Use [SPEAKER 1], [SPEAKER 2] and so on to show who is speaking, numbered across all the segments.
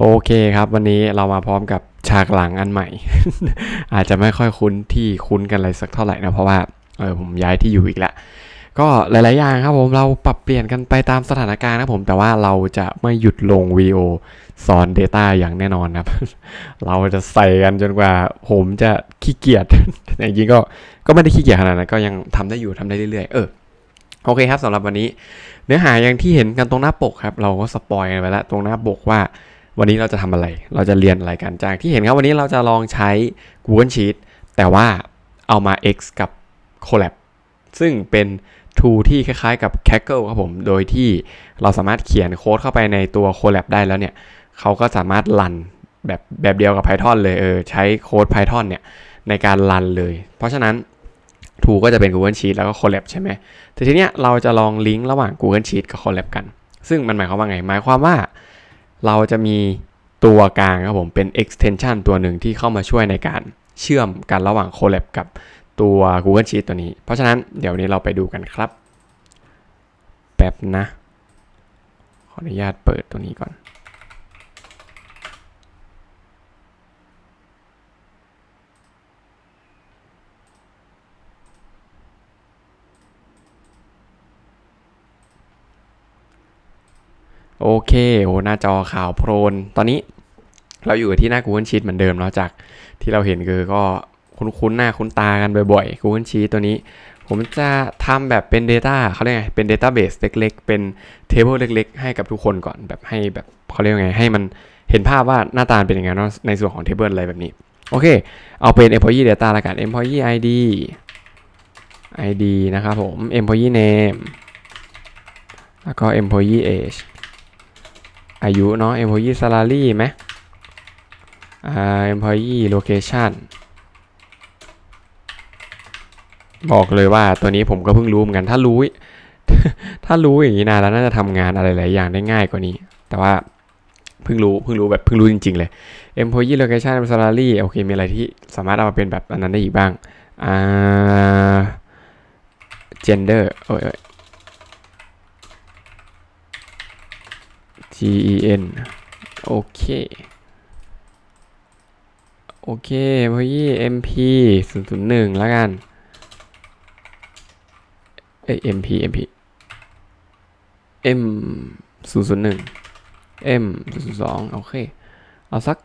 [SPEAKER 1] โอเคครับ วันนี้เรามาพร้อมกับฉากหลังอันใหม่ อาจจะไม่ค่อยคุ้นที่คุ้นกันอะไรสักเท่าไหร่นะเพราะว่าเออผมย้ายที่อยู่อีกแล้วก็หลาย ๆ อย่างครับผมเราปรับเปลี่ยนกันไปตามสถานการณ์นะครับผมแต่ว่าเราจะไม่หยุดลงวิดีโอสอน Data อย่างแน่นอนครับ เราจะใส่กันจนกว่าผมจะขี้เกียจจริงๆก็ก็ไม่ได้ขี้เกียจขนาดนั้นก็ยังทำได้อยู่ทำได้เรื่อย ๆ เออโอเคครับสำหรับวันนี้ เนื้อหาอย่างที่เห็นกันตรงหน้าปกครับ เราก็สปอยกันไปแล้วตรงหน้าปกว่า วันนี้เราจะทำอะไร เราจะเรียนอะไรกัน จากที่เห็นครับวันนี้เราจะลองใช้ Google Sheet แต่ว่าเอามา X กับ Collab ซึ่งเป็น tool ที่คล้ายๆกับ Kaggle ครับผม โดยที่เราสามารถเขียนโค้ดเข้าไปในตัว Collab ได้แล้วเนี่ย เขาก็สามารถรันแบบแบบเดียวกับ Python เลย เออ ใช้โค้ด Python เนี่ยในการรันเลย เพราะฉะนั้น tool ก็จะเป็น Google Sheet แล้วก็ Collab ใช่ไหม แต่ทีเนี้ยเราจะลองลิงก์ระหว่าง Google Sheet กับ Collab กัน ซึ่งมันหมายความว่าไง หมายความว่า เราจะมีตัวกลางครับผมเป็น extension ตัวหนึ่งที่เข้ามาช่วยในการเชื่อมกันระหว่าง Collab กับตัว Google Sheet ตัวนี้ เพราะฉะนั้นเดี๋ยวนี้เราไปดูกันครับ แป๊บนะ ขออนุญาตเปิดตัวนี้ก่อน โอเคโอ้หน้าจอขาวโพลน ตอนนี้เราอยู่ที่หน้า Google Sheet เหมือนเดิมเนาะจากที่เราเห็นคือก็คุ้นๆหน้าคุ้นตากันบ่อยๆ Google Sheet ตัวนี้ ผมจะทำแบบเป็น Data เขาเรียกไง เป็น Database เล็กๆ เป็น Table เล็กๆ ให้กับทุกคนก่อนแบบให้แบบเขาเรียกไงให้มันเห็นภาพว่าหน้าตาเป็นยังไงเนาะในส่วนของ Table อะไรแบบนี้ โอเค เอาเป็น Employee Data ละกัน Employee ID ID นะครับผม Employee Name แล้วก็ Employee Age อายุเนาะ employee salary ไหมอ่า employee location บอกเลยว่าตัวนี้ผมก็เพิ่งรู้เหมือนกัน ถ้ารู้ ถ้ารู้อย่างนี้นานแล้วน่าจะทำงานอะไรหลายอย่างได้ง่ายกว่านี้ แต่ว่าเพิ่งรู้เพิ่งรู้แบบเพิ่งรู้จริง ๆ เลย employee location salary โอเค มีอะไรที่สามารถเอามาเป็นแบบอันนั้นได้อีกบ้างอ่า gender โอ้ยโอ้ย G E N โอเค โอเคพอยี่ M P 0 0 1แล้วกันเอ้ย M P M P M 0 0 1 M 0 0 2โอเค เอาสัก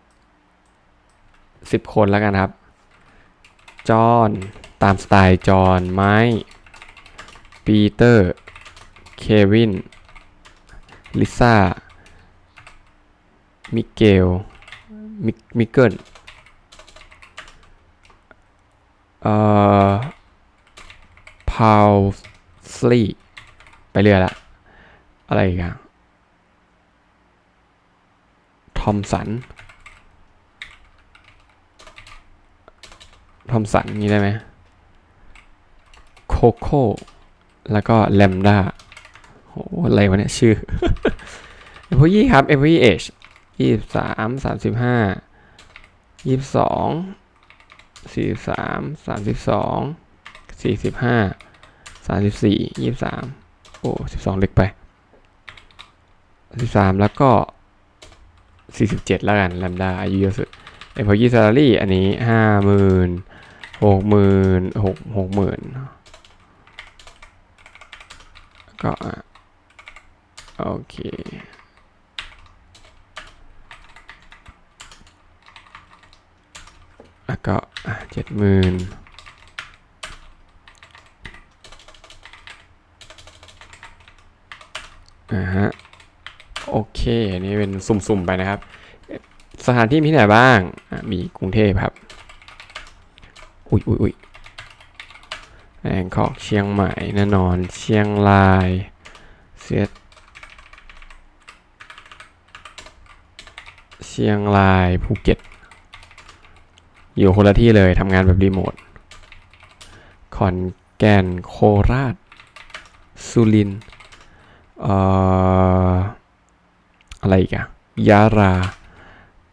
[SPEAKER 1] 10คนแล้วกันครับ จอห์นตามสไตล์จอห์นไม้ปีเตอร์ เควิน ลิซ่า มิเกลมิมิเกิลเอ่อพาวสลีไปเรื่อยละ อะไรอีกอะทอมสัน ทอมสันนี้ได้ไหมโคโค่แล้วก็แลมด้าโหอะไรวะเนี่ย ชื่อ employee ครับ employee age ยี่สิบสามสามสิบห้ายี่สิบสองสี่สามสามสิบสองสี่สิบห้าสามสิบสี่ยี่สิบสามโอ้สิบสองเล็กไปสิบสามแล้วก็สี่สิบเจ็ดแล้วกันแลมดาอายุเยอะสุด employee salary อันนี้ห้าหมื่นหกหมื่นหกหกหมื่นก็โอเค แล้วก็เจ็ดหมื่นอ่าฮะ โอเค อันนี้เป็นสุ่มๆไปนะครับ สถานที่มีที่ไหนบ้าง มีกรุงเทพครับ อุ้ยอุ้ยอุ้ยแองคอกเชียงใหม่แน่นอน เชียงรายเซียเชียงรายภูเก็ต อยู่คนละที่เลยทำงานแบบรีโมทขอนแก่นโคราชสุรินเอ่ออะไรอีกอะยะรา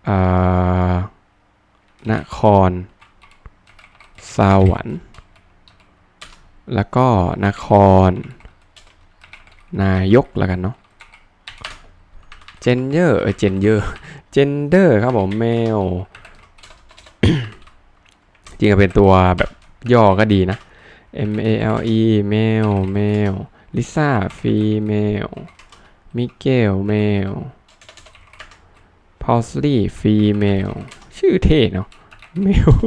[SPEAKER 1] เอ่อนคร สวรรค์ แล้วก็นคร นายกแล้วกันเนาะเจนเยอร์เจนเยอร์ gender ครับผม male จริงๆเป็นตัวแบบย่อก็ดีนะ M A L E male male Lisa female Miguel male Parsley female ชื่อเท่เนาะ male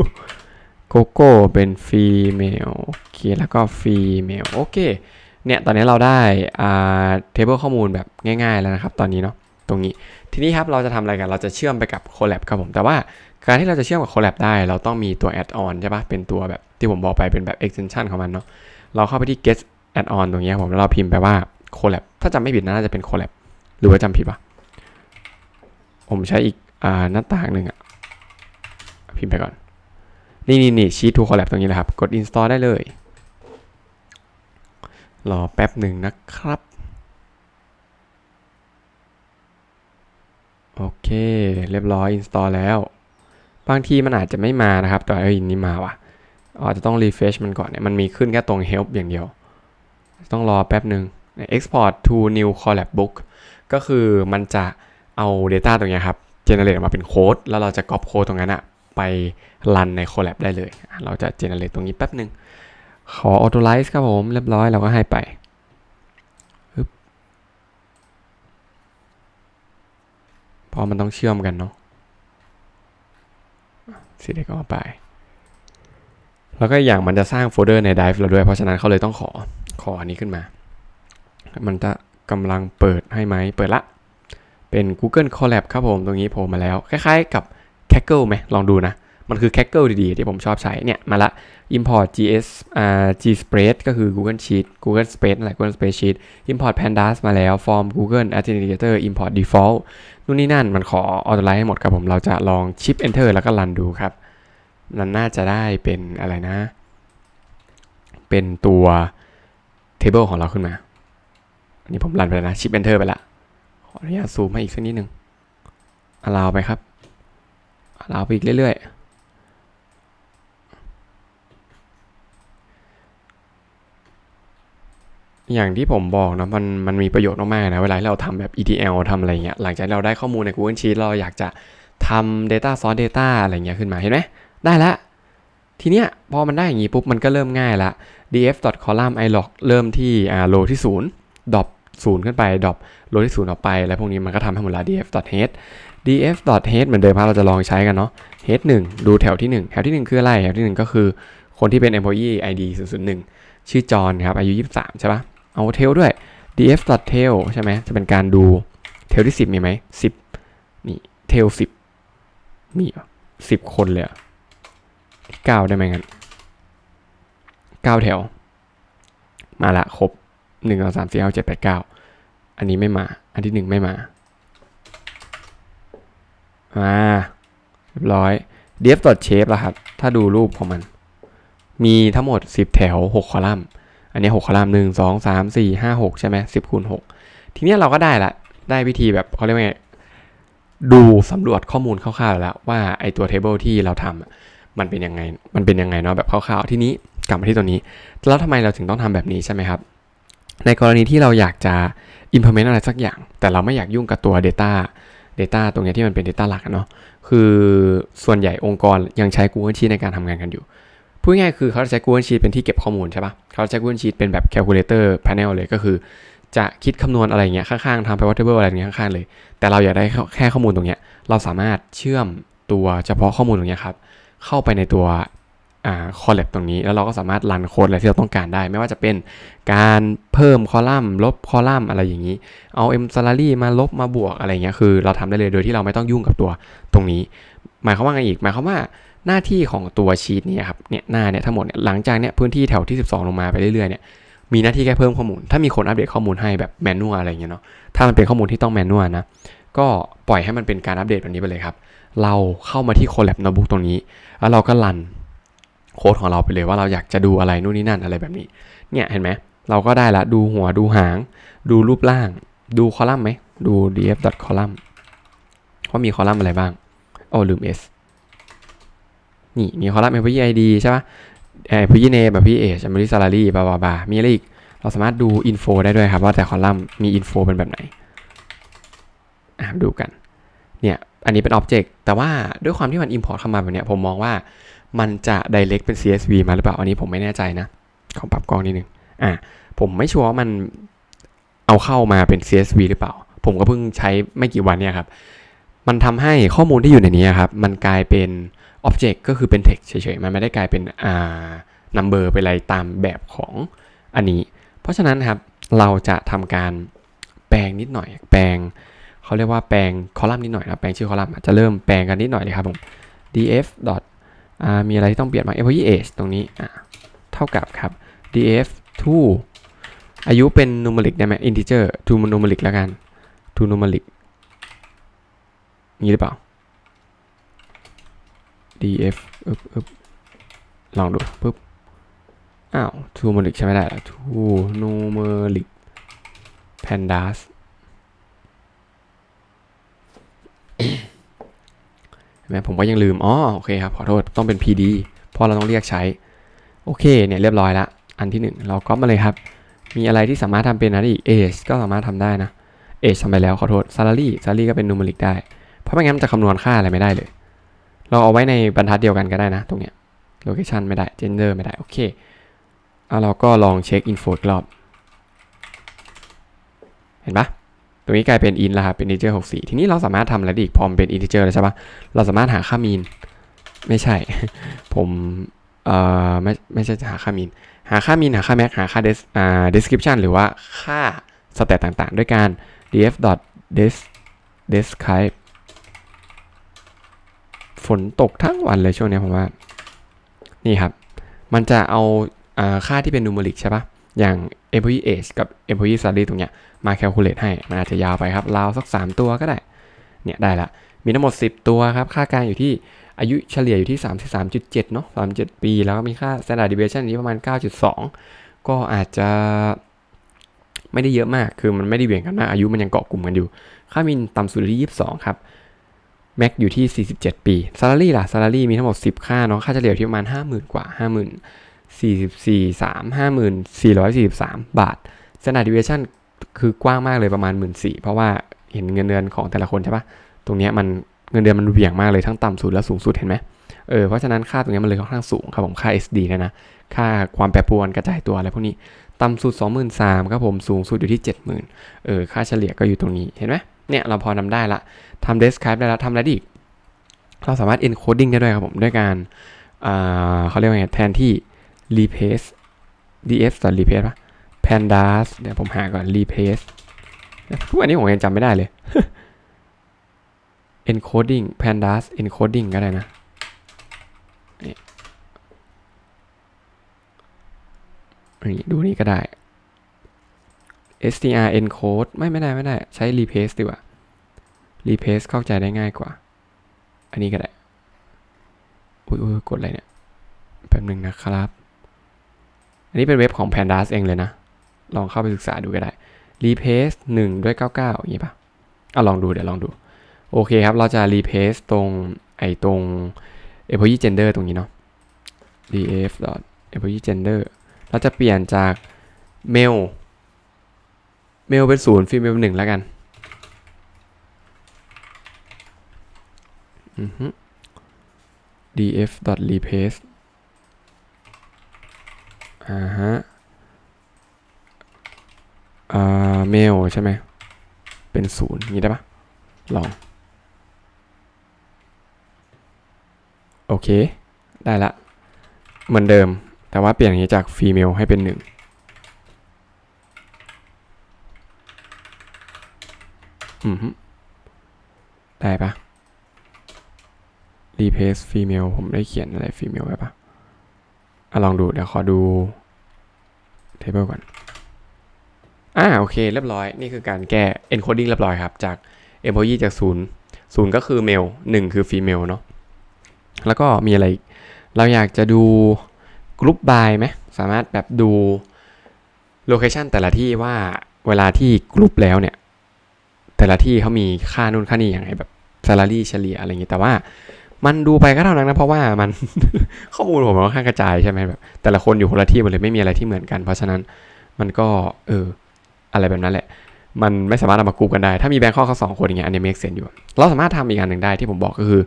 [SPEAKER 1] โกโก้เป็น female โอเคแล้วก็ female โอเคเนี่ยตอนนี้เราได้อ่า table ข้อมูลแบบง่ายๆแล้วนะครับ ตอนนี้เนาะตรงนี้ทีนี้ครับเราจะทำอะไรกันเราจะเชื่อมไปกับ collab ครับผมแต่ว่า การที่เราจะเชื่อมกับ collab ได้ เราต้องมีตัว add on ใช่ปะเป็นตัวแบบที่ผมบอกไปเป็นแบบ extension ของมันเนาะเราเข้าไปที่ get add on ตรงนี้ผมแล้วเราพิมพ์ไปว่า collab ถ้าจำไม่ผิดน่าจะเป็น collab หรือว่าจำผิดปะผมใช้อีกอหน้าต่างหนึ่งอะพิมพ์ไปก่อน นี่นี่นี่ sheet to collab ตรงนี้เลยครับ กด install ได้เลย รอแป๊บหนึ่งนะครับ โอเค เรียบร้อย install แล้ว บางทีมันอาจจะไม่มานะครับ แต่เอ้ยนี่มาว่ะอาจจะต้อง refresh มันก่อนเนี่ยมันมีขึ้นแค่ตรง help อย่างเดียว ต้องรอแป๊บหนึ่ง export to new collab book ก็คือมันจะเอา data ตรงนี้ครับ generate ออกมาเป็นโค้ดแล้วเราจะ copy โค้ดตรงนั้นอะไปรันใน collab ได้เลย เราจะ generate ตรงนี้แป๊บหนึ่งขอ authorize ครับผมเรียบร้อยเราก็ให้ไปฮึบเพราะมันต้องเชื่อมกันเนาะ สีเด็กก็เอาไป แล้วก็อีกอย่างมันจะสร้างโฟลเดอร์ใน Drive เราด้วย เพราะฉะนั้นเขาเลยต้องขอขออันนี้ขึ้นมา มันจะกำลังเปิดให้ไหมเปิดละ เป็น Google Collab ครับผม ตรงนี้โผล่มาแล้ว คล้ายๆกับ Kaggle ไหมลองดูนะ มันคือ Kaggle ดีๆ ที่ผมชอบใช้เนี่ยมาละ import gs อ่า gspread ก็คือ google sheet google space นั่นแหละ google space sheet import pandas มาแล้ว form google administrator import default นู่นนี่นั่นมันขอ authorize ให้หมดครับผมเราจะลอง shift enter แล้วก็ run ดูครับ มันน่าจะได้เป็นอะไรนะ เป็นตัว table ของเราขึ้นมาอันนี้ผมรันไปแล้วนะ shift enter ไปละขออนุญาตซูมให้อีกสักนิดนึง allow ไปครับ allow ไปอีกเรื่อยๆ อย่างที่ผมบอกนะมันมันมีประโยชน์มากๆนะเวลาที่เราทำแบบ ETL ทำอะไรเงี้ยหลังจากเราได้ข้อมูลใน Google Sheet เราอยากจะทำ Data Source Data อะไรเงี้ยขึ้นมาเห็นไหมได้แล้วทีเนี้ยพอมันได้อย่างงี้ปุ๊บมันก็เริ่มง่ายละ df.column ilog เริ่มที่อ่า row ที่0 drop 0ขึ้นไป drop row ที่0ออกไป แล้วพวกนี้มันก็ทำให้หมดละ df.head df.head เหมือนเดิมครับเราจะลองใช้กันเนาะ head 1 ดูแถวที่ 1 แถวที่ 1 คืออะไร แถวที่ 1 ก็คือคนที่เป็น employee id 001 ชื่อจอห์นครับ อายุ 23 ใช่ปะ เอาเทลด้วย df.tail ใช่ไหมจะเป็นการดูเทลที่ 10 มีไหม10นี่เทล10มีสิบคนเลยอะเก้าได้ไหมงั้นเก้าแถว มาละครบหนึ่งสองสามสี่ห้าเจ็ดแปดเก้าอันนี้ไม่มา อันที่หนึ่งไม่มามาเรียบร้อย df.shape แล้วครับ ถ้าดูรูปของมัน มีทั้งหมด 10 แถว 6 คอลัมน์ อันนี้ 6 คอลัมน์หนึ่งสองสามสี่ห้าหกใช่ไหมสิบคูณหกทีนี้เราก็ได้ละ ได้วิธีแบบเขาเรียกว่าไงดูสำรวจข้อมูลคร่าวๆแล้วว่าไอตัว table ที่เราทำมันเป็นยังไง มันเป็นยังไงเนาะแบบคร่าวๆ ทีนี้กลับมาที่ตัวนี้ แล้วทำไมเราถึงต้องทำแบบนี้ใช่ไหมครับ ในกรณีที่เราอยากจะ implement อะไรสักอย่าง แต่เราไม่อยากยุ่งกับตัว data data ตรงนี้ที่มันเป็น data หลักเนาะคือส่วนใหญ่องค์กรยังใช้ Google Sheet ในการทำงานกันอยู่ พูดง่ายคือเขาจะใช้ Google Sheet เป็นที่เก็บข้อมูลใช่ปะเขาจะใช้ Google Sheet เป็นแบบ calculator panel เลยก็คือ จะคิดคำนวณอะไรเงี้ยข้างๆทำ pivot table อะไรเงี้ยข้างๆเลย แต่เราอยากได้แค่ข้อมูลตรงเนี้ยเราสามารถเชื่อมตัวเฉพาะข้อมูลตรงเนี้ยครับเข้าไปในตัวอ่า collab ตรงนี้ แล้วเราก็สามารถรันโค้ดอะไรที่เราต้องการได้ ไม่ว่าจะเป็นการเพิ่มคอลัมน์ ลบคอลัมน์อะไรอย่างนี้ เอา m salary มาลบมาบวกอะไรเงี้ยคือ เราทำได้เลยโดยที่เราไม่ต้องยุ่งกับตัวตรงนี้ หมายความว่าไงอีก หมายความว่า หน้าที่ของตัวชีตเนี่ยครับเนี่ยหน้าเนี่ยทั้งหมดเนี่ยหลังจากเนี่ยพื้นที่แถวที่ 12 ลงมาไปเรื่อยๆเนี่ยมีหน้าที่แค่เพิ่มข้อมูล ถ้ามีคนอัปเดตข้อมูลให้แบบแมนนวลอะไรเงี้ยเนาะถ้ามันเป็นข้อมูลที่ต้องแมนนวลนะก็ปล่อยให้มันเป็นการอัปเดตแบบนี้ไปเลยครับ เราเข้ามาที่ collab notebook ตรงนี้ แล้วเราก็รันโค้ดของเราไปเลยว่าเราอยากจะดูอะไรนู่นนี่นั่นอะไรแบบนี้ เนี่ยเห็นไหมเราก็ได้ละดูหัวดูหาง ดูรูปร่าง ดูคอลัมน์ไหมดู df column ว่ามีคอลัมน์อะไรบ้างโอ้ลืม s นี่มีคอลัมน์ employee id ใช่ปะ employee name แบบ employee age employee salary บาบาบามีอะไรอีก เราสามารถดู info ได้ด้วยครับ ว่าแต่คอลัมน์มี info เป็นแบบไหนอะดูกัน เนี่ย อันนี้เป็น Object แต่ว่าด้วยความที่มัน Import เข้ามาแบบเนี้ยผมมองว่ามันจะ direct เป็น CSV มาหรือเปล่า อันนี้ผมไม่แน่ใจนะ ขอปรับกล้องนิดนึง อะ ผมไม่ชัวร์ว่ามันเอาเข้ามาเป็น CSV หรือเปล่า ผมก็เพิ่งใช้ไม่กี่วันเนี่ยครับ มันทำให้ข้อมูลที่อยู่ในนี้ครับ มันกลายเป็น Object ก็คือเป็น text เฉยๆ มันไม่ได้กลายเป็นอ่า number เป็นอะไรตามแบบของอันนี้ เพราะฉะนั้นครับ เราจะทำการแปลงนิดหน่อย แปลงเขาเรียกว่าแปลงคอลัมน์นิดหน่อยนะ แปลงชื่อคอลัมน์อาจจะเริ่มแปลงกันนิดหน่อยเลยครับผม df มีอะไรที่ต้องเปลี่ยนบ้าง employee age ตรงนี้เท่ากับครับ df to อายุเป็น numeric ได้ไหม integer to numeric แล้วกัน to numeric งี้หรือเปล่า df อึบอึบลองดูปึ๊บ อ้าว to numeric ใช้ไม่ได้เหรอ to numeric pandas เห็นไหมผมก็ยังลืม อ๋อ โอเคครับ ขอโทษ ต้องเป็น pd เพราะเราต้องเรียกใช้ โอเค เนี่ย เรียบร้อยละ อันที่หนึ่งเราก็มาเลยครับ มีอะไรที่สามารถทำเป็นอะไรอีก age ก็สามารถทำได้นะ age ทำไปแล้ว ขอโทษ salary salary ก็เป็น numeric ได้ เพราะไม่งั้นมันจะคำนวณค่าอะไรไม่ได้เลย เราเอาไว้ในบรรทัดเดียวกันก็ได้นะ ตรงเนี้ย location ไม่ได้ gender ไม่ได้ โอเคเอาเราก็ลองเช็ค info อีกรอบ เห็นปะตรงนี้กลายเป็น in แล้วครับ เป็น integer 64 ทีนี้เราสามารถทำอะไรได้อีกพอมเป็น integer แล้วใช่ปะเราสามารถหาค่า mean ไม่ใช่ ผมเอ่อไม่ไม่ใช่หาค่า mean หาค่า mean หาค่า max หาค่า des อ่า description หรือว่าค่า stat ต่างๆ ด้วยการ df des describe ฝนตกทั้งวันเลยช่วงนี้ผมว่า นี่ครับ มันจะเอาอาค่าที่เป็น numeric ใช่ปะอย่าง employee age กับ employee salary ตรงเนี้ยมา calculate ให้ มันอาจจะยาวไปครับราวสัก 3 ตัวก็ได้ เนี่ยได้ละ มีทั้งหมด 10 ตัวครับ ค่ากลางอยู่ที่อายุเฉลี่ยอยู่ที่ 33.7 เนาะ37 ปี แล้วก็มีค่า standard deviation นี้ประมาณ 9.2 ก็อาจจะไม่ได้เยอะมาก คือมันไม่ได้เบี่ยงกันมาก อายุมันยังเกาะกลุ่มกันอยู่ ค่ามินต่ำสุดอยู่ที่ 22 ครับ แม็กอยู่ที่ 47 ปี salary ล่ะ salary มีทั้งหมด 10 ค่าเนาะค่าเฉลี่ยที่ประมาณ 50,000 กว่า 50,044 3 5443 บาท standard deviation คือกว้างมากเลยประมาณ 1 4ื่นเพราะว่าเห็นเงินเดือนของแต่ละคนใช่ปะตรงเนี้ยมันเงินเดือนมันเหวี่ยงมากเลยทั้งต่ำสุดและสูงสุดเห็นไหมเออเพราะฉะนั้นค่าตรงเนี้ยมันเลยค่อนข้างสูงครับผมค่า SD นยนะ ค่าความแปรปรวนกระจายตัวอะไรพวกนี้ ต่ำสุด 23,000ครับผมสูงสุดอยู่ที่ 70,000เออค่าเฉลี่ยก็อยู่ตรงนี้เห็นไหม เนี่ยเราพอนำได้ละทำ describe ได้ล้วทำอะไรอีก เราสามารถ encoding ได้ด้วยครับผมด้วยการเขาเรียกว่าไงแทนที่ replace df replace ปะ pandas เดี๋ยวผมหาก่อน replace ทุกวันนี้ผมยังจำไม่ได้เลย encoding pandas encoding ก็ได้นะนี่ดูนี่ก็ได้ str encode ไม่ไม่ได้ไม่ได้ใช้ replace ดีกว่า replace เข้าใจได้ง่ายกว่า อันนี้ก็ได้ อุ้ยกดอะไรเนี่ย แป๊บหนึ่งนะครับ อันนี้เป็นเว็บของ pandas เองเลยนะ ลองเข้าไปศึกษาดูก็ได้ replace 1 ด้วย 99 อย่างนี้ปะอะลองดูเดี๋ยวลองดู โอเคครับ เราจะ replace ตรงไอตรง employee gender ตรงนี้เนาะ df employee gender เราจะเปลี่ยนจาก male male เป็นศูนย์ female เป็นหนึ่งแล้วกันอือฮึ df replace อ่าฮะอ่า male ใช่ไหมเป็นศูนย์งี้ได้ปะลอง โอเค ได้ละ เหมือนเดิม แต่ว่าเปลี่ยนอย่างนี้จาก female ให้เป็นหนึ่ง อืมได้ปะ replace female ผมได้เขียนอะไร female ไว้ปะอะลองดูเดี๋ยวขอดู table ก่อน อ่าโอเค เรียบร้อย นี่คือการแก้ encoding เรียบร้อยครับ จาก employee จากศูนย์ศูนย์ก็คือ male หนึ่งคือ female เนาะแล้วก็มีอะไร เราอยากจะดู group by ไหมสามารถแบบดู location แต่ละที่ว่าเวลาที่ group แล้วเนี่ย แต่ละที่เขามีค่านู่นค่านี่ยังไงแบบ salary เฉลี่ยอะไรอย่างงี้แต่ว่ามันดูไปก็เท่านั้นนะเพราะว่ามันข้อมูลผมมันค่อนข้างกระจายใช่ไหมแบบแต่ละคนอยู่คนละที่หมดเลยไม่มีอะไรที่เหมือนกัน เพราะฉะนั้นมันก็เอออะไรแบบนั้นแหละ มันไม่สามารถเอามากรุ๊ปกันได้ ถ้ามีแบงค์ข้อเขาสองคนอย่างเงี้ยอันนี้ make sense อยู่ เราสามารถทำอีกอันหนึ่งได้ที่ผมบอกก็คือ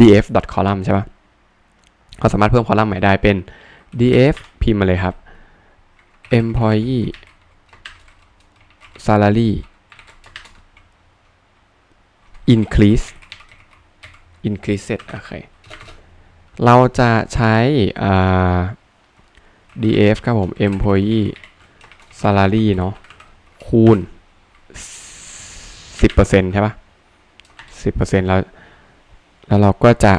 [SPEAKER 1] df column ใช่ปะเราสามารถเพิ่มคอลัมน์ใหม่ได้เป็น df พิมพ์มาเลยครับ employee salary increase increase โอเค เราจะใช้ df ครับผม employee salary เนาะคูณ 10%ใช่ปะ10%แล้ว แล้วเราก็จะ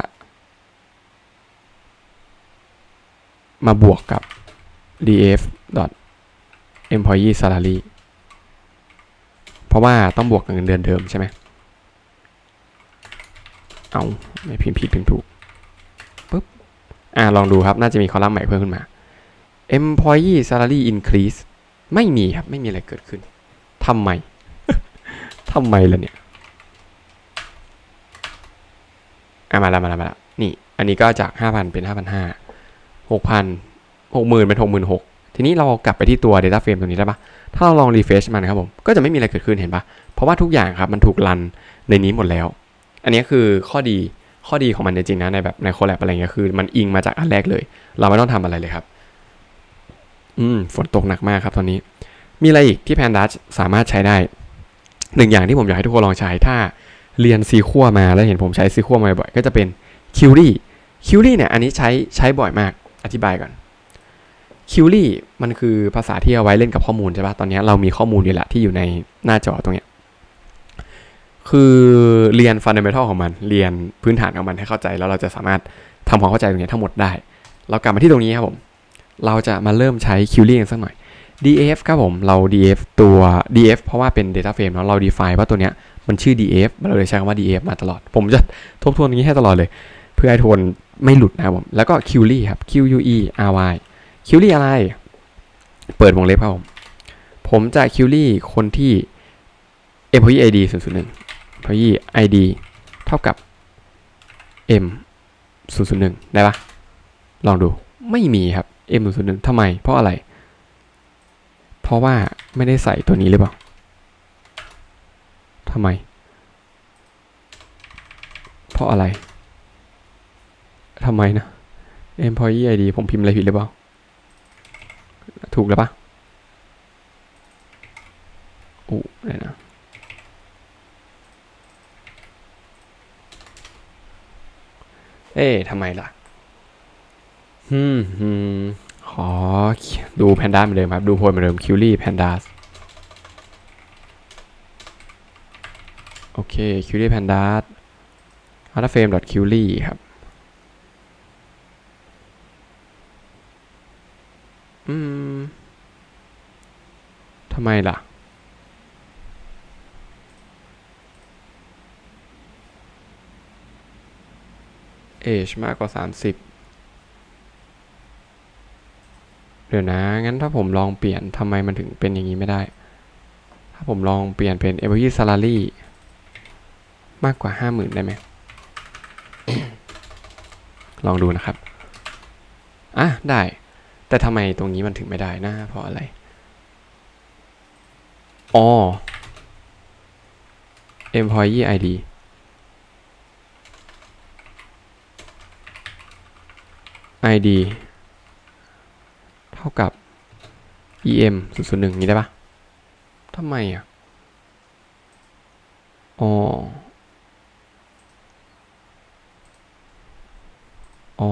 [SPEAKER 1] มาบวกกับ df employee salary เพราะว่าต้องบวกกับเงินเดือนเดิมใช่ไหม เอาไม่พิมพ์ผิดพิมพ์ถูกปุ๊บอ่าลองดูครับ น่าจะมีคอลัมน์ใหม่เพิ่มขึ้นมา employee salary increase ไม่มีครับ ไม่มีอะไรเกิดขึ้นทำไมทำไมล่ะเนี่ยอะมาแล้วมาแล้วมาแล้วนี่ อันนี้ก็จาก 5,000 เป็น 5,500 6,000 60,000 เป็น 66,000 ทีนี้เรากลับไปที่ตัว Data Frame ตรงนี้ได้ปะถ้าเราลอง refresh มันนะครับผม ก็จะไม่มีอะไรเกิดขึ้นเห็นปะเพราะว่าทุกอย่างครับ มันถูกรันในนี้หมดแล้ว อันนี้คือข้อดีข้อดีของมันจริงๆนะในแบบใน collab อะไรเงี้ยคือ มันอิงมาจากอันแรกเลย เราไม่ต้องทำอะไรเลยครับ อืมฝนตกหนักมากครับตอนนี้ มีอะไรอีกที่ Pandas สามารถใช้ได้หนึ่งอย่างที่ผมอยากให้ทุกคนลองใช้ถ้าเรียนซีคั่วมาแล้วเห็นผมใช้ซีคั่วมาบ่อยก็จะเป็น Query Query เนี่ยอันนี้ใช้ใช้บ่อยมากอธิบายก่อน Query มันคือภาษาที่เอาไว้เล่นกับข้อมูลใช่ปะตอนนี้เรามีข้อมูลอยู่ละที่อยู่ในหน้าจอตรงเนี้ย คือเรียนฟันเดเมทัลของมัน เรียนพื้นฐานของมันให้เข้าใจ แล้วเราจะสามารถทำความเข้าใจตรงนี้ทั้งหมดได้ เรากลับมาที่ตรงนี้ครับผม เราจะมาเริ่มใช้ Query กันสักหน่อย df ครับผม เรา df ตัว df เพราะว่าเป็น data frame เนาะเรา define ว่าตัวเนี้ยมันชื่อ df เราเลยใช้คำว่า df มาตลอด ผมจะทบทวนอย่างนี้ให้ตลอดเลย เพื่อให้ทวนไม่หลุดนะครับผม แล้วก็ query ครับ q u e r y query อะไร เปิดวงเล็บครับผม ผมจะ query คนที่ employee id 001 employee id เท่ากับ m 001ได้ปะลองดูไม่มีครับ m 001ทำไม เพราะอะไร เพราะว่าไม่ได้ใส่ตัวนี้หรือเปล่าทำไม เพราะอะไรทำไมนะ employee id ผมพิมพ์อะไรผิดหรือเปล่า ถูกแล้วปะอู้อะไรนะ เอ๊ะทำไมล่ะฮึมฮึมขอดูแพนด้าเหมือนเดิมครับ ดูโพยเหมือนเดิมคิวรี่แพนด้าโอเคคิวรี่แพนด้าอัลเฟมดอทคิวรี่ครับ อืมทำไมล่ะ age มากกว่า 30 เดี๋ยวนะ งั้นถ้าผมลองเปลี่ยนทำไมมันถึงเป็นอย่างนี้ไม่ได้ ถ้าผมลองเปลี่ยนเป็น employee salary มากกว่า 50,000 ได้ไหม ลองดูนะครับ อะ ได้ แต่ทำไมตรงนี้มันถึงไม่ได้นะ เพราะอะไร อ๋อ employee ID id เท่ากับ em 0 0 1นี้ได้ปะทำไมอะ อ๋อ อ๋อ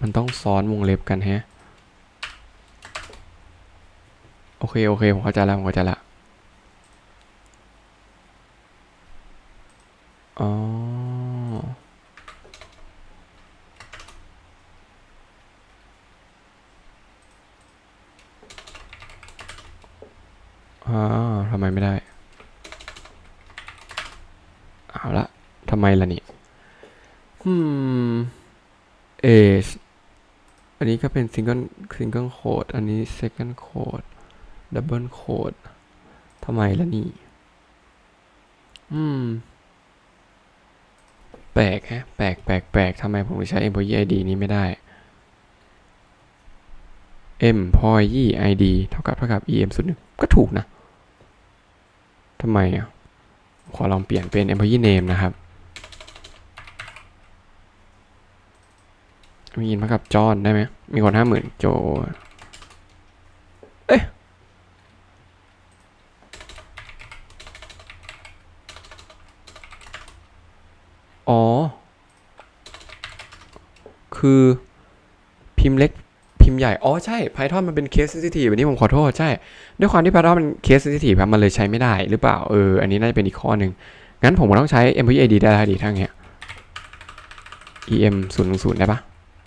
[SPEAKER 1] มันต้องซ้อนวงเล็บกันแฮะ โอเค โอเค ผมเข้าใจแล้ว ผมเข้าใจแล้วอ๋อ ทำไมไม่ได้ เอาละทำไมล่ะเนี่ยอืมเอชอันนี้ก็เป็น single single code อันนี้ second code double code ทำไมล่ะนี่ อืม แปลกฮะ แปลกแปลกแปลกทำไมผมถึงใช้ employee ID นี้ไม่ได้ employee id เท่ากับเท่ากับ em 0 1ก็ถูกนะ ทำไมอะ ขอลองเปลี่ยนเป็น employee name นะครับ มีนมากับจอนได้ไหม มีคนห้าหมื่นโจ เอ๊ะอ๋อ คือพิมพ์เล็ก ใหญ่ อ๋อใช่ Python มันเป็น case sensitive อันนี้ผมขอโทษ ใช่ ด้วยความที่ Python มัน case sensitive ครับ มันเลยใช้ไม่ได้หรือเปล่า เออ อันนี้น่าจะเป็นอีกข้อหนึ่ง งั้นผมก็ต้องใช้ employee id ได้แล้วดีทั้งเนี้ย em 0 0 0ได้ปะ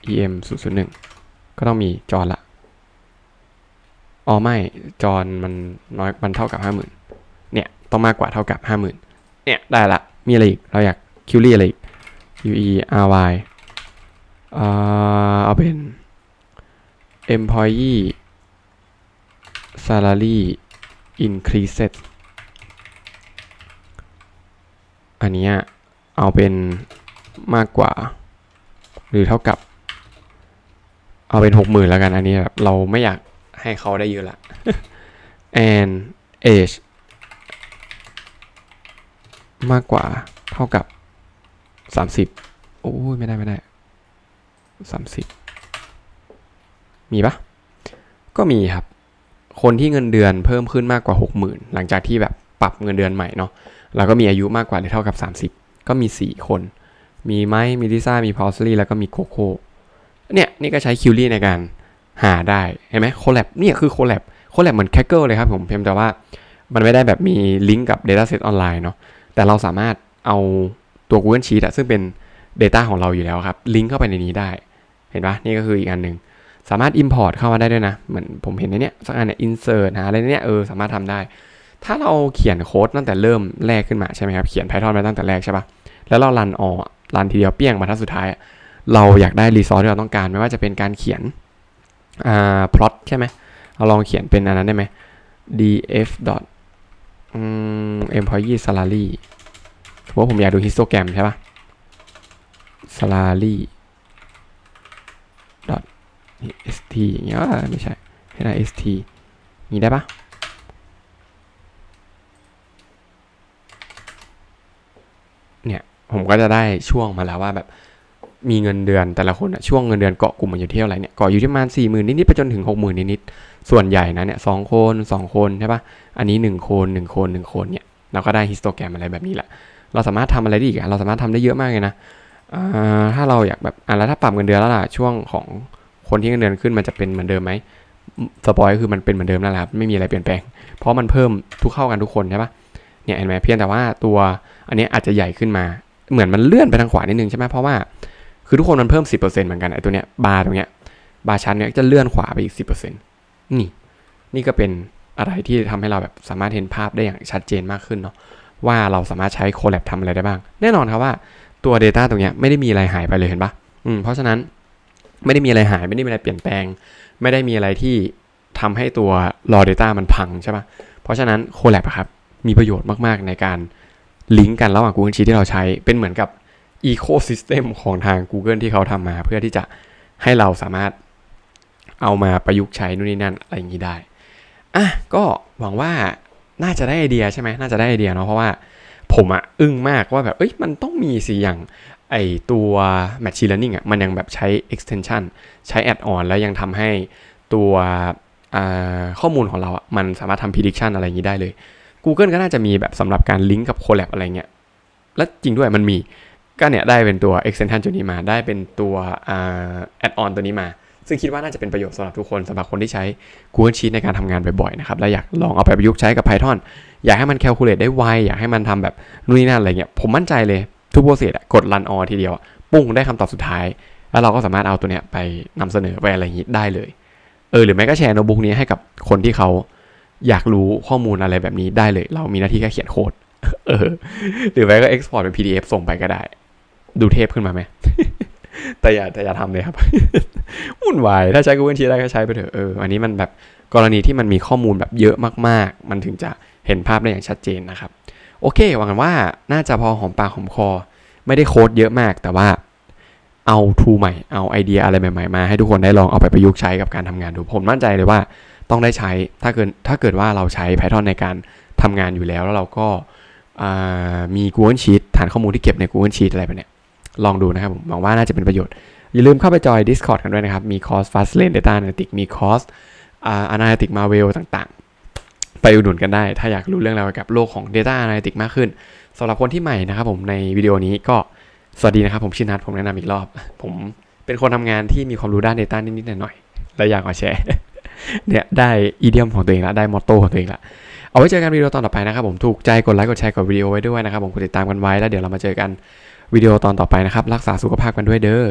[SPEAKER 1] em 0 0 1ก็ต้องมีจอนละ อ๋อไม่จอนมันน้อย มันเท่ากับ 50,000 เนี่ย ต้องมากกว่าเท่ากับ 50,000 เนี่ย ได้ละ มีอะไรอีก เราอยากคิวรี่อะไรอีก u e r y อ่าเอาเป็น employee salary increases อันนี้เอาเป็นมากกว่า หรือเท่ากับ เอาเป็นหกหมื่นแล้วกัน อันนี้แบบเราไม่อยากให้เขาได้เยอะละ and age มากกว่าเท่ากับสามสิบโอ้ยไม่ได้ไม่ได้สามสิบ มีปะก็มีครับ คนที่เงินเดือนเพิ่มขึ้นมากกว่าหกหมื่นหลังจากที่แบบปรับเงินเดือนใหม่เนาะแล้วก็มีอายุมากกว่าหรือเท่ากับ 30 ก็มี 4 คน มีไมค์มีลิซ่า มีพาวสลี่แล้วก็มีโคโค่เนี่ยนี่ก็ใช้คิวรี่ในการหาได้เห็นไหมโคแลบเนี่ยคือโคแลบโคแลบเหมือนแคคเกิลเลยครับผมเพียงแต่ว่ามันไม่ได้แบบมีลิงก์กับ Dataset ออนไลน์เนาะแต่เราสามารถเอาตัว Google Sheet ซึ่งเป็น Data ของเราอยู่แล้วครับ ลิงก์เข้าไปในนี้ได้ เห็นปะนี่ก็คืออีกอันหนึ่ง สามารถ Import เข้ามาได้ด้วยนะ เหมือนผมเห็นในเนี้ยสักอันเนี่ย Insert หาอะไรเนี้ยเออสามารถทำได้ ถ้าเราเขียนโค้ดตั้งแต่เริ่มแรกขึ้นมาใช่ไหมครับ เขียน Python มาตั้งแต่แรกใช่ปะแล้วเรารันออรันทีเดียวเปี้ยงมาทัดสุดท้าย เราอยากได้รีซอสที่เราต้องการไม่ว่าจะเป็นการเขียนอ่า plot ใช่ไหมเราลองเขียนเป็นอันนั้นได้ไหม df dot employee salary สมว่าผมอยากดู histogram ใช่ปะ salary st อย่างเงี้ยไม่ใช่ให้ได้ st มีได้ปะเนี่ย ผมก็จะได้ช่วงมาแล้วว่าแบบมีเงินเดือนแต่ละคนอะช่วงเงินเดือนเกาะกลุ่มมันอยู่ที่เท่าไรเนี่ยเกาะอยู่ที่ประมาณสี่หมื่นนิดๆไปจนถึงหกหมื่นนิดๆส่วนใหญ่นะเนี่ยสองคนสองคนใช่ปะอันนี้หนึ่งคนหนึ่งคนหนึ่งคนเนี่ยเราก็ได้ฮิสโตแกรมอะไรแบบนี้แหละเราสามารถทำอะไรได้อีกอะเราสามารถทำได้เยอะมากเลยนะถ้าเราอยากแบบอะแล้วถ้าปรับเงินเดือนแล้วล่ะช่วงของ คนที่เงินเดือนขึ้นมันจะเป็นเหมือนเดิมไหมสปอยก็คือมันเป็นเหมือนเดิมนั่นแหละครับไม่มีอะไรเปลี่ยนแปลง เพราะมันเพิ่มทุกเข้ากันทุกคนใช่ปะเนี่ยเห็นไหมเพียงแต่ว่าตัวอันนี้อาจจะใหญ่ขึ้นมา เหมือนมันเลื่อนไปทางขวานิดนึงใช่ไหมเพราะว่าคือทุกคนมันเพิ่ม 10%เหมือนกันไอ้ตัวเนี้ยบาร์ตรงเนี้ยบาร์ชั้นเนี้ยจะเลื่อนขวาไปอีก 10%นี่ นี่ก็เป็นอะไรที่ทำให้เราแบบสามารถเห็นภาพได้อย่างชัดเจนมากขึ้นเนาะว่าเราสามารถใช้โคแลบทำอะไรได้บ้าง แน่นอนครับว่าตัว Data ตรงเนี้ยไม่ได้มีอะไรหายไปเลยเห็นปะอืมเพราะฉะนั้น ไม่ได้มีอะไรหาย ไม่ได้มีอะไรเปลี่ยนแปลง ไม่ได้มีอะไรที่ทำให้ตัว raw data มันพังใช่ปะเพราะฉะนั้นโคแลบครับ มีประโยชน์มากๆในการลิงก์กันระหว่าง Google Sheet ที่เราใช้เป็นเหมือนกับ Ecosystem ของทาง Google ที่เขาทำมา เพื่อที่จะให้เราสามารถเอามาประยุกต์ใช้นู่นนี่นั่นอะไรอย่างนี้ได้ อะ ก็หวังว่าน่าจะได้ไอเดียใช่ไหมน่าจะได้ไอเดียเนาะ เพราะว่าผมอะอึ้งมากว่าแบบ เอ้ย มันต้องมีสิอย่าง ไอตัว Machine Learning อะมันยังแบบใช้ extension ใช้ add-on แล้วยังทำให้ตัวข้อมูลของเราอะมันสามารถทำ prediction อะไรอย่างนี้ได้เลย Google ก็น่าจะมีแบบสำหรับการลิงก์กับ collab อะไรเงี้ย และจริงด้วยมันมีก็เนี่ยได้เป็นตัว extension ตัวนี้มาได้เป็นตัวอ่า add-on ตัวนี้มา ซึ่งคิดว่าน่าจะเป็นประโยชน์สำหรับทุกคนสำหรับคนที่ใช้ Google Sheet ในการทำงานบ่อยๆนะครับและอยากลองเอาไปประยุกต์ใช้กับ Python อยากให้มัน calculate ได้ไวอยากให้มันทำแบบนู่นนี่นั่นอะไรเงี้ยผมมั่นใจเลย ทุกโปรเซสกด run all ทีเดียวปุ้งได้คำตอบสุดท้าย แล้วเราก็สามารถเอาตัวเนี้ยไปนำเสนอไปอะไรอย่างนี้ได้เลย เออหรือไม่ก็แชร์โน้ตบุ๊กนี้ให้กับคนที่เขาอยากรู้ข้อมูลอะไรแบบนี้ได้เลย เรามีหน้าที่แค่เขียนโค้ดเออหรือไม่ก็ export เป็น PDF ส่งไปก็ได้ ดูเทพขึ้นมาไหมแต่อย่าแต่อย่าทำเลยครับวุ่นวายถ้าใช้ Google Sheet ได้ก็ใช้ไปเถอะเอออันนี้มันแบบกรณีที่มันมีข้อมูลแบบเยอะมาก ๆ มันถึงจะเห็นภาพได้อย่างชัดเจนนะครับ โอเคหวังว่าน่าจะพอหอมปากหอมคอ ไม่ได้โค้ดเยอะมาก แต่ว่าเอาทูใหม่ เอาไอเดียอะไรใหม่ๆมาให้ทุกคนได้ลองเอาไปประยุกต์ใช้กับการทำงานดู ผมมั่นใจเลยว่าต้องได้ใช้ ถ้าเกิดถ้าเกิดว่าเราใช้ Python ในการทำงานอยู่แล้ว แล้วเราก็มี Google Sheet ฐานข้อมูลที่เก็บใน Google Sheet อะไรแบบเนี้ยลองดูนะครับผมหวังว่าน่าจะเป็นประโยชน์ อย่าลืมเข้าไปจอย Discord กันด้วยนะครับ มีคอร์ส Fastlane Data Analytics มีคอร์สอ่า Analytics Marvel ต่างๆ ไปอุดหนุนกันได้ ถ้าอยากรู้เรื่องราวเกี่ยวกับโลกของ Data Analytics มากขึ้นสำหรับคนที่ใหม่นะครับผมในวิดีโอนี้ก็สวัสดีนะครับผมชื่อนัทผมแนะนำอีกรอบ ผมเป็นคนทำงานที่มีความรู้ด้าน Data นิดๆหน่อยๆและอยากมาแชร์เนี่ยได้อีเดียมของตัวเองละได้มอตโต้ของตัวเองละเอาไว้เจอกันวิดีโอตอนต่อไปนะครับผมถูกใจกดไลค์กดแชร์กดวิดีโอไว้ด้วยนะครับผมกดติดตามกันไว้แล้วเดี๋ยวเรามาเจอกันวิดีโอตอนต่อไปนะครับ รักษาสุขภาพกันด้วยเด้อ